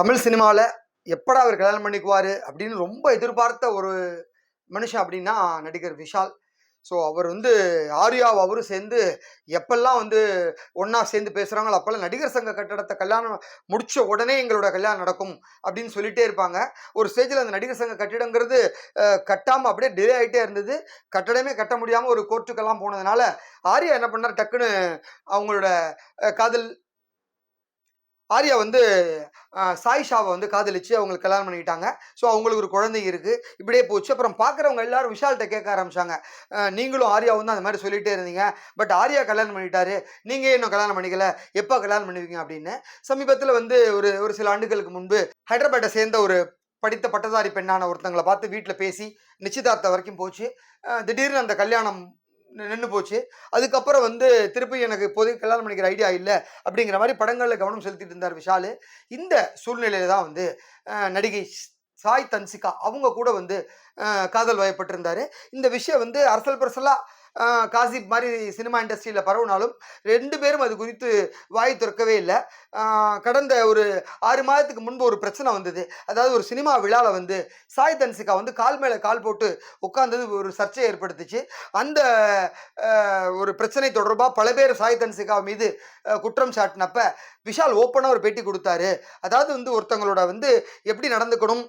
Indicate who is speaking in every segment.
Speaker 1: தமிழ் சினிமாவில் எப்படா அவர் கல்யாணம் பண்ணிக்குவார் அப்படின்னு ரொம்ப எதிர்பார்த்த ஒரு மனுஷன் அப்படின்னா நடிகர் விஷால். ஸோ அவர் வந்து ஆர்யாவை அவரும் சேர்ந்து எப்பெல்லாம் வந்து ஒன்றா சேர்ந்து பேசுகிறாங்களோ அப்போல்லாம் நடிகர் சங்க கட்டடத்தை கல்யாணம் முடித்த உடனே எங்களோட கல்யாணம் நடக்கும் அப்படின்னு சொல்லிட்டே இருப்பாங்க. ஒரு ஸ்டேஜில் அந்த நடிகர் சங்க கட்டிடங்கிறது கட்டாமல் அப்படியே டிலே ஆகிட்டே இருந்தது. கட்டடமே கட்ட முடியாமல் ஒரு கோர்ட்டுக்கெல்லாம் போனதுனால ஆர்யா என்ன பண்ணார் டக்குன்னு அவங்களோட காதல் ஆர்யா வந்து சாய் சாயிஷாவை வந்து காதலிச்சு அவங்களுக்கு கல்யாணம் பண்ணிக்கிட்டாங்க. ஸோ அவங்களுக்கு ஒரு குழந்தை இருக்குது இப்படியே போச்சு. அப்புறம் பார்க்குறவங்க எல்லாரும் விஷால்கிட்ட கேட்க ஆரம்பிச்சாங்க. நீங்களும் ஆர்யாவும் தான் அந்த மாதிரி சொல்லிட்டே இருந்தீங்க. பட் ஆர்யா கல்யாணம் பண்ணிட்டாரு. நீங்கள் இன்னும் கல்யாணம் பண்ணிக்கல? எப்போ கல்யாணம் பண்ணுவீங்க? அப்படின்னு. சமீபத்தில் வந்து ஒரு ஒரு சில ஆண்டுகளுக்கு முன்பு ஹைதராபாத்தை சேர்ந்த ஒரு படித்த பட்டதாரி பெண்ணான ஒருத்தங்களை பார்த்து வீட்டில் பேசி நிச்சயதார்த்தம் வரைக்கும் போச்சு. திடீர்னு அந்த கல்யாணம் நின்று போச்சு. அதுக்கப்புறம் வந்து திருப்பி எனக்கு இப்போதைக்கு கல்யாணம் பண்ணிக்கிற ஐடியா இல்லை அப்படிங்கிற மாதிரி படங்களில் கவனம் செலுத்திட்டு இருந்தார் விஷால். இந்த சூழ்நிலையில தான் வந்து நடிகை சாய் தன்சிகா அவங்க கூட வந்து காதல் வயப்பட்டிருந்தாரு. இந்த விஷயம் வந்து அரசல் பரசலாக காசிப் மாதிரி சினிமா இண்டஸ்ட்ரியில் பரவுனாலும் ரெண்டு பேரும் அது குறித்து வாய் திறக்கவே இல்லை. கடந்த ஒரு ஆறு மாதத்துக்கு முன்பு ஒரு பிரச்சனை வந்தது. அதாவது ஒரு சினிமா விழாவில் வந்து சாய் தன்சிகா வந்து கால் மேலே கால் போட்டு உட்காந்தது ஒரு சர்ச்சையை ஏற்படுத்துச்சு. அந்த ஒரு பிரச்சனை தொடர்பாக பல பேர் சாய் தன்சிகா மீது குற்றம் சாட்டினப்ப விஷால் ஓப்பனாக ஒரு பேட்டி கொடுத்தாரு. அதாவது வந்து ஒருத்தங்களோட வந்து எப்படி நடந்துக்கணும்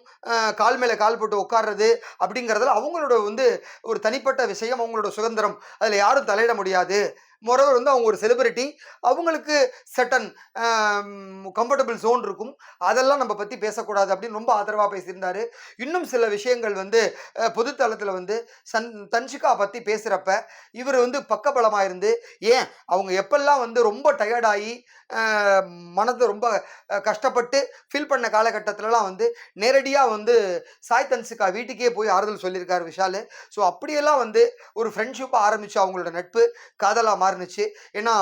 Speaker 1: கால் மேலே கால் போட்டு உட்கார்றது அப்படிங்கிறதுல அவங்களோட வந்து ஒரு தனிப்பட்ட விஷயம் அவங்களோட சுதந்திரம் அதில் யாரும் தலையிட முடியாது. மொரவர் வந்து அவங்க ஒரு செலிபிரிட்டி அவங்களுக்கு சட்டன் கம்ஃபர்டபுள் ஜோன் இருக்கும். அதெல்லாம் நம்ம பற்றி பேசக்கூடாது அப்படின்னு ரொம்ப ஆதரவாக பேசியிருந்தார். இன்னும் சில விஷயங்கள் வந்து பொதுத்தளத்தில் வந்து சன் தன்ஷிகா பற்றி பேசுகிறப்ப இவர் வந்து பக்கபலமாக இருந்து ஏன் அவங்க எப்பெல்லாம் வந்து ரொம்ப டயர்டாகி மனதை ரொம்ப கஷ்டப்பட்டு ஃபீல் பண்ண காலகட்டத்திலலாம் வந்து நேரடியாக வந்து சாய் தன்சிகா வீட்டுக்கே போய் ஆறுதல் சொல்லியிருக்காரு விஷால். ஸோ அப்படியெல்லாம் வந்து ஒரு ஃப்ரெண்ட்ஷிப்பாக ஆரம்பித்து அவங்களோட நட்பு காதலாக மாறி மாறுனுச்சு. ஏன்னா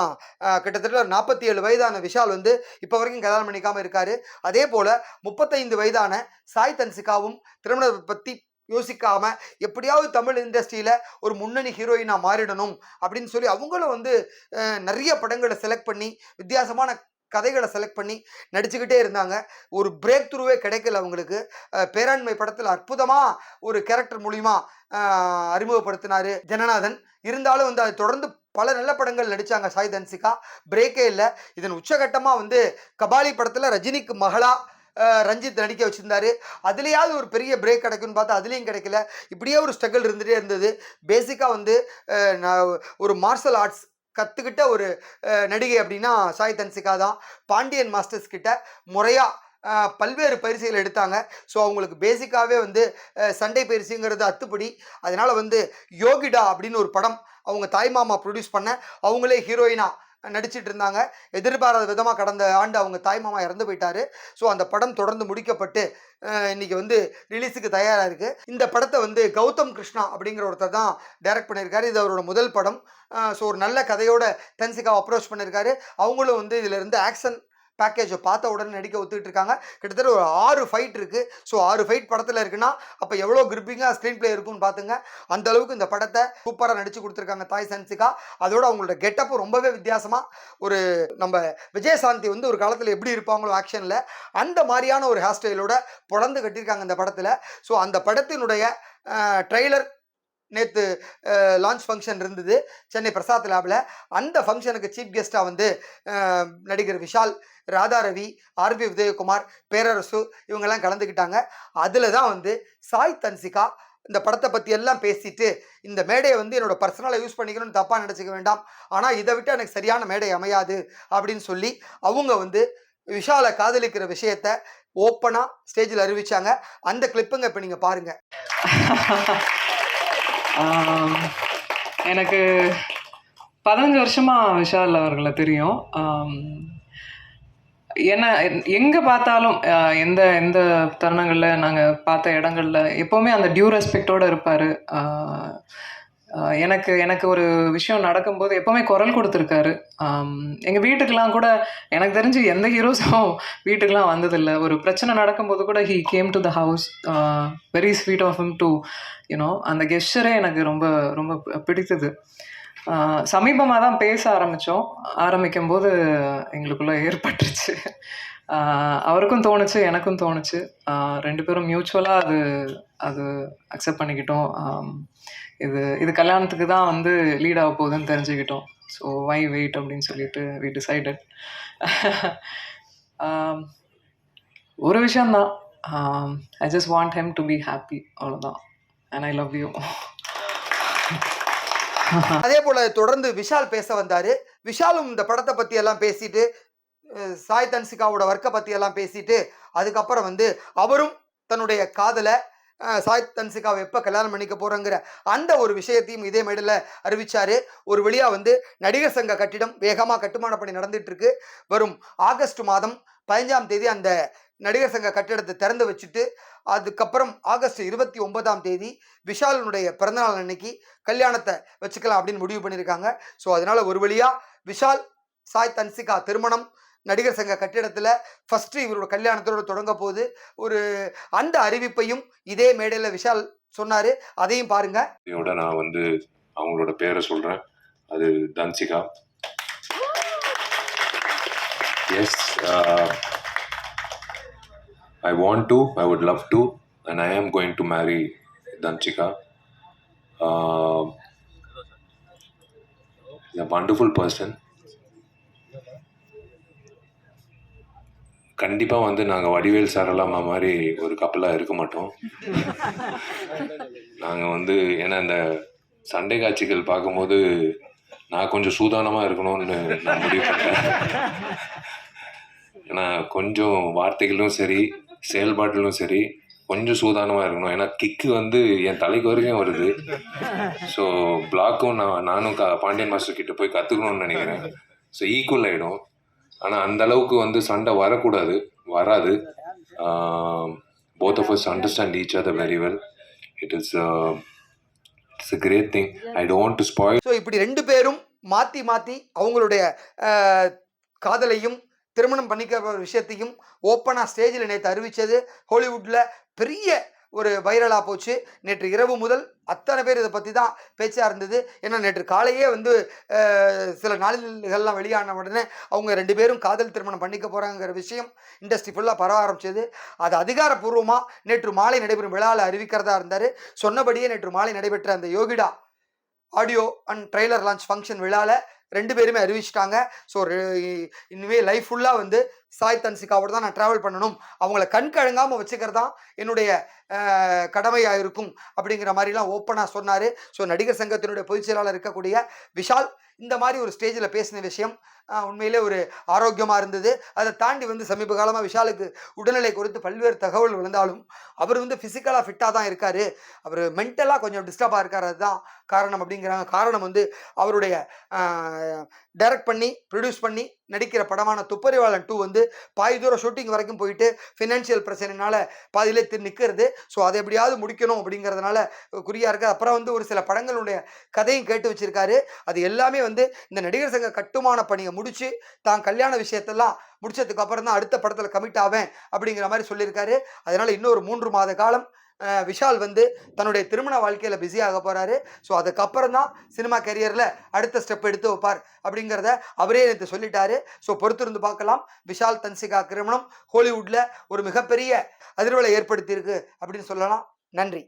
Speaker 1: கிட்டத்தட்ட நாற்பத்தி ஏழு வயதான விஷால் வந்து இப்போ வரைக்கும் கல்யாணம் பண்ணிக்காமல் இருக்காரு. அதே போல் முப்பத்தைந்து வயதான சாய் தன்சிகாவும் திருமணத்தை பற்றி யோசிக்காமல் எப்படியாவது தமிழ் இண்டஸ்ட்ரியில் ஒரு முன்னணி ஹீரோயினாக மாறிடணும் அப்படின்னு சொல்லி அவங்களும் வந்து நிறைய படங்களை செலக்ட் பண்ணி வித்தியாசமான கதைகளை செலக்ட் பண்ணி நடிச்சுக்கிட்டே இருந்தாங்க. ஒரு பிரேக் த்ரூவே கிடைக்கல அவங்களுக்கு. பேராண்மை படத்தில் அற்புதமாக ஒரு கேரக்டர் மூலிமா அறிமுகப்படுத்தினார் ஜனநாதன். இருந்தாலும் வந்து அதை தொடர்ந்து பல நல்ல படங்கள் நடித்தாங்க சாய் தன்சிகா. பிரேக்கே இல்லை. இதன் உச்சகட்டமாக வந்து கபாலி படத்தில் ரஜினிக்கு மகளா ரஞ்சித் நடிக்க வச்சுருந்தாரு. அதுலேயாவது ஒரு பெரிய பிரேக் கிடைக்கும்னு பார்த்தா அதுலேயும் கிடைக்கல. இப்படியே ஒரு ஸ்ட்ரகிள் இருந்துகிட்டே இருந்தது. பேசிக்காக வந்து நான் ஒரு மார்ஷல் ஆர்ட்ஸ் கற்றுக்கிட்ட ஒரு நடிகை அப்படின்னா சாய் தன்சிகா தான். பாண்டியன் மாஸ்டர்ஸ் கிட்ட முறையாக பல்வேறு பரிசுகள் எடுத்தாங்க. ஸோ அவங்களுக்கு பேசிக்காகவே வந்து சண்டை பயிற்சிங்கிறது அத்துப்படி. அதனால் வந்து யோகிடா அப்படின்னு ஒரு படம் அவங்க தாய்மாமா ப்ரொடியூஸ் பண்ண அவங்களே ஹீரோயினாக நடிச்சிட்டு இருந்தாங்க. எதிர்பாராத விதமாக கடந்த ஆண்டு அவங்க தாய்மாமா இறந்து போயிட்டாரு. ஸோ அந்த படம் தொடர்ந்து முடிக்கப்பட்டு இன்னைக்கு வந்து ரிலீஸுக்கு தயாராக இருக்குது இந்த படத்தை வந்து கௌதம் கிருஷ்ணா அப்படிங்கிற ஒருத்தர் தான் டைரக்ட் பண்ணியிருக்காரு. இது அவரோட முதல் படம். ஸோ ஒரு நல்ல கதையோட தன்சிகா அப்ரோச் பண்ணியிருக்காரு. அவங்களும் வந்து இதிலிருந்து ஆக்ஷன் பேக்கேஜை பார்த்த உடனே நடிக்க ஒத்துக்கிட்டு இருக்காங்க. கிட்டத்தட்ட ஒரு ஆறு ஃபைட் இருக்குது ஸோ ஆறு ஃபைட் படத்தில் இருக்குன்னா அப்போ எவ்வளோ கிரிப்பிங்காக ஸ்க்ரீன் ப்ளே இருக்கும்னு பார்த்துங்க அந்த அளவுக்கு இந்த படத்தை சூப்பராக நடிச்சு கொடுத்துருக்காங்க தாய் சன்சிகா. அதோட அவங்களோட கெட்டப்பு ரொம்பவே வித்தியாசமாக ஒரு நம்ம விஜயசாந்தி வந்து ஒரு காலத்தில் எப்படி இருப்பாங்களோ ஆக்ஷனில் அந்த மாதிரியான ஒரு ஹேர் ஸ்டைலோட பிறந்து கட்டியிருக்காங்க இந்த படத்தில். ஸோ அந்த படத்தினுடைய ட்ரெய்லர் நேற்று லான்ச் ஃபங்க்ஷன் இருந்தது சென்னை பிரசாத் லேபில் அந்த ஃபங்க்ஷனுக்கு சீஃப் கெஸ்ட்டாக வந்து நடிகர் விஷால் ராதா ரவி ஆர்பி உதயகுமார் பேரரசு இவங்கெல்லாம் கலந்துக்கிட்டாங்க. அதில் தான் வந்து சாய் தன்சிகா இந்த படத்தை பற்றி எல்லாம் பேசிட்டு இந்த மேடையை வந்து என்னோட பர்சனலாக யூஸ் பண்ணிக்கணும்னு தப்பாக நினச்சிக்க வேண்டாம். ஆனால் இதை விட்டு எனக்கு சரியான மேடை அமையாது அப்படின்னு சொல்லி அவங்க வந்து விஷாலை காதலிக்கிற விஷயத்த ஓப்பனாக ஸ்டேஜில் அறிவிச்சாங்க. அந்த கிளிப்புங்க இப்போ நீங்கள் பாருங்கள்
Speaker 2: எனக்கு பதினஞ்சு வருஷமாக விஷால் அவர்களை தெரியும். என்ன எங்கே பார்த்தாலும் எந்த எந்த தருணங்களில் நாங்கள் பார்த்த இடங்கள்ல எப்போவுமே அந்த டியூ ரெஸ்பெக்டோடு இருப்பார். எனக்கு எனக்கு ஒரு விஷயம் நடக்கும்போது எப்போவுமே குரல் கொடுத்துருக்காரு. எங்கள் வீட்டுக்கெலாம் கூட எனக்கு தெரிஞ்சு எந்த ஹீரோஸும் வீட்டுக்கெலாம் வந்ததில்லை. ஒரு பிரச்சனை நடக்கும்போது கூட he came to the house very sweet of him to you know அந்த கெஸ்டரே எனக்கு ரொம்ப ரொம்ப பிடித்தது. சமீபமாக தான் பேச ஆரம்பித்தோம் ஆரம்பிக்கும் போது எங்களுக்குள்ளே ஏற்பட்டுருச்சு. அவருக்கும் தோணுச்சு எனக்கும் தோணுச்சு. ரெண்டு பேரும் மியூச்சுவலாக அது அது அக்செப்ட் பண்ணிக்கிட்டோம். இது இது கல்யாணத்துக்கு தான் வந்து லீட் ஆக போகுதுன்னு தெரிஞ்சுக்கிட்டோம். ஸோ வை வெயிட் அப்படின்னு சொல்லிட்டு வி டிசைடட் ஒரு விஷயந்தான் I just want him to be happy அவ்வளோதான் அண்ட் ஐ லவ் யூ
Speaker 1: அதே போல தொடர்ந்து விஷால் பேச வந்தாரு. விஷாலும் இந்த படத்தை பத்தி எல்லாம் பேசிட்டு சாய் தன்சிகாவோட ஒர்க்கை பற்றி எல்லாம் பேசிட்டு அதுக்கப்புறம் வந்து அவரும் தன்னுடைய காதலை சாய் தன்சிகாவை எப்போ கல்யாணம் பண்ணிக்க போகிறோங்கிற அந்த ஒரு விஷயத்தையும் இதே மேடையில் அறிவிச்சார். ஒரு வழியாக வந்து நடிகர் சங்க கட்டிடம் வேகமாக கட்டுமான பணி நடந்துட்டு வரும் ஆகஸ்ட் மாதம் பதினஞ்சாம் தேதி அந்த நடிகர் சங்க கட்டிடத்தை திறந்து வச்சுட்டு அதுக்கப்புறம் ஆகஸ்ட் இருபத்தி ஒன்பதாம் தேதி விஷாலினுடைய பிறந்தநாள் அன்னைக்கு கல்யாணத்தை வச்சுக்கலாம் அப்படின்னு முடிவு பண்ணியிருக்காங்க ஸோ அதனால ஒரு வழியாக விஷால் சாய் தன்சிகா திருமணம் நடிகர் சங்க கட்டிடத்தில் ஃபஸ்ட்டு இவரோட கல்யாணத்தோட தொடங்க போகுது. ஒரு அந்த அறிவிப்பையும் இதே மேடையில் விஷால் சொன்னார். அதையும் பாருங்க.
Speaker 3: இதோட நான் வந்து அவங்களோட பேரை சொல்கிறேன் அது Dhanshika. Yes I want to I would love to and I am going to marry Dhanshika is a wonderful person கண்டிப்பாக வந்து நாங்கள் வடிவேல் சாரெல்லாம் மாதிரி ஒரு கப்பலாக இருக்க மாட்டோம். நாங்கள் வந்து ஏன்னா இந்த சண்டை காட்சிகள் பார்க்கும்போது நான் கொஞ்சம் சூதானமாக இருக்கணும்னு நான் முடிவு பண்ணேன். ஏன்னா கொஞ்சம் வார்த்தைகளும் சரி செயல்பாட்டிலும் சரி கொஞ்சம் சூதானமாக இருக்கணும். ஏன்னா கிக்கு வந்து என் தலைக்கு வரைக்கும் வருது. ஸோ பிளாக்கும் நான் நானும் கா பாண்டியன் மாஸ்டர் கிட்ட போய் கற்றுக்கணும்னு நினைக்கிறேன். ஸோ ஈக்குவல் ஆகிடும் ஆனால் அந்த அளவுக்கு வந்து சண்டை வரக்கூடாது. வராது. Both of us understand each the very well it is it's a great thing I don't to spoil
Speaker 1: so இப்படி ரெண்டு பேரும் மாற்றி மாற்றி அவங்களுடைய காதலையும் திருமணம் பண்ணிக்க விஷயத்தையும் ஓப்பனாக ஸ்டேஜில் நேற்று அறிவித்தது ஹாலிவுட்டில் பெரிய ஒரு வைரலாக போச்சு. நேற்று இரவு முதல் அத்தனை பேர் இதை பற்றி தான் பேச்சாக இருந்தது. ஏன்னா நேற்று காலையே வந்து சில நாளிதழ்கள்லாம் வெளியான உடனே அவங்க ரெண்டு பேரும் காதல் திருமணம் பண்ணிக்க போகிறாங்கிற விஷயம் இண்டஸ்ட்ரி ஃபுல்லாக பரவ ஆரம்பிச்சது. அது அதிகாரப்பூர்வமாக நேற்று மாலை நடைபெறும் விழாவில் அறிவிக்கிறதா இருந்தார். சொன்னபடியே நேற்று மாலை நடைபெற்ற அந்த Yogida audio and trailer launch function விழாவில் ரெண்டு பேருமே அறிவிச்சிட்டாங்க. ஸோ இனிமேல் லைஃப் ஃபுல்லாக வந்து சாய் தன்சிகாவோட தான் நான் ட்ராவல் பண்ணணும். அவங்கள கண் கழுங்காமல் வச்சுக்கிறது தான் என்னுடைய கடமையாக இருக்கும் அப்படிங்கிற மாதிரிலாம் ஓப்பனாக சொன்னார். ஸோ நடிகர் சங்கத்தினுடைய பொதுச் செயலாளர் இருக்கக்கூடிய விஷால் இந்த மாதிரி ஒரு ஸ்டேஜில் பேசின விஷயம் உண்மையிலே ஒரு ஆரோக்கியமாக இருந்தது. அதை தாண்டி வந்து சமீப காலமாக விஷாலுக்கு உடல்நிலை குறித்து பல்வேறு தகவல் விழுந்தாலும் அவர் வந்து ஃபிசிக்கலாக ஃபிட்டாக தான் இருக்கார். அவர் மென்டலாக கொஞ்சம் டிஸ்டர்பாக இருக்கார். அதுதான் காரணம் அப்படிங்கிறாங்க காரணம் வந்து அவருடைய டைரக்ட் பண்ணி ப்ரொடியூஸ் பண்ணி நடிக்கிற படமான துப்பறிவாளன் டூ வந்து பாதி தூரம் ஷூட்டிங் வரைக்கும் போயிட்டு ஃபினான்ஷியல் பிரச்சனைனால பாதியிலே திரு நிற்கிறது ஸோ அதை எப்படியாவது முடிக்கணும் அப்படிங்கிறதுனால குறியாக இருக்குது அப்புறம் வந்து ஒரு சில படங்களுடைய கதையும் கேட்டு வச்சுருக்காரு. அது எல்லாமே வந்து இந்த நடிகர் சங்க கட்டுமான பணியை முடித்து தான் கல்யாண விஷயத்தெல்லாம் முடிச்சதுக்கு அப்புறம் தான் அடுத்த படத்தில் கமிட் ஆவேன் அப்படிங்கிற மாதிரி சொல்லியிருக்காரு. அதனால் இன்னொரு மூன்று மாத காலம் விஷால் வந்து தன்னுடைய திருமண வாழ்க்கையில் பிஸியாக போகிறாரு ஸோ அதுக்கப்புறம் தான் சினிமா கெரியரில் அடுத்த ஸ்டெப் எடுத்து வைப்பார் அப்படிங்கிறத அவரே எனக்கு சொல்லிட்டாரு. ஸோ பொறுத்திருந்து பார்க்கலாம். விஷால் தன்சிகா திருமணம் ஹாலிவுட்டில் ஒரு மிகப்பெரிய அதிர்வலை ஏற்படுத்தியிருக்கு அப்படின்னு சொல்லலாம். நன்றி.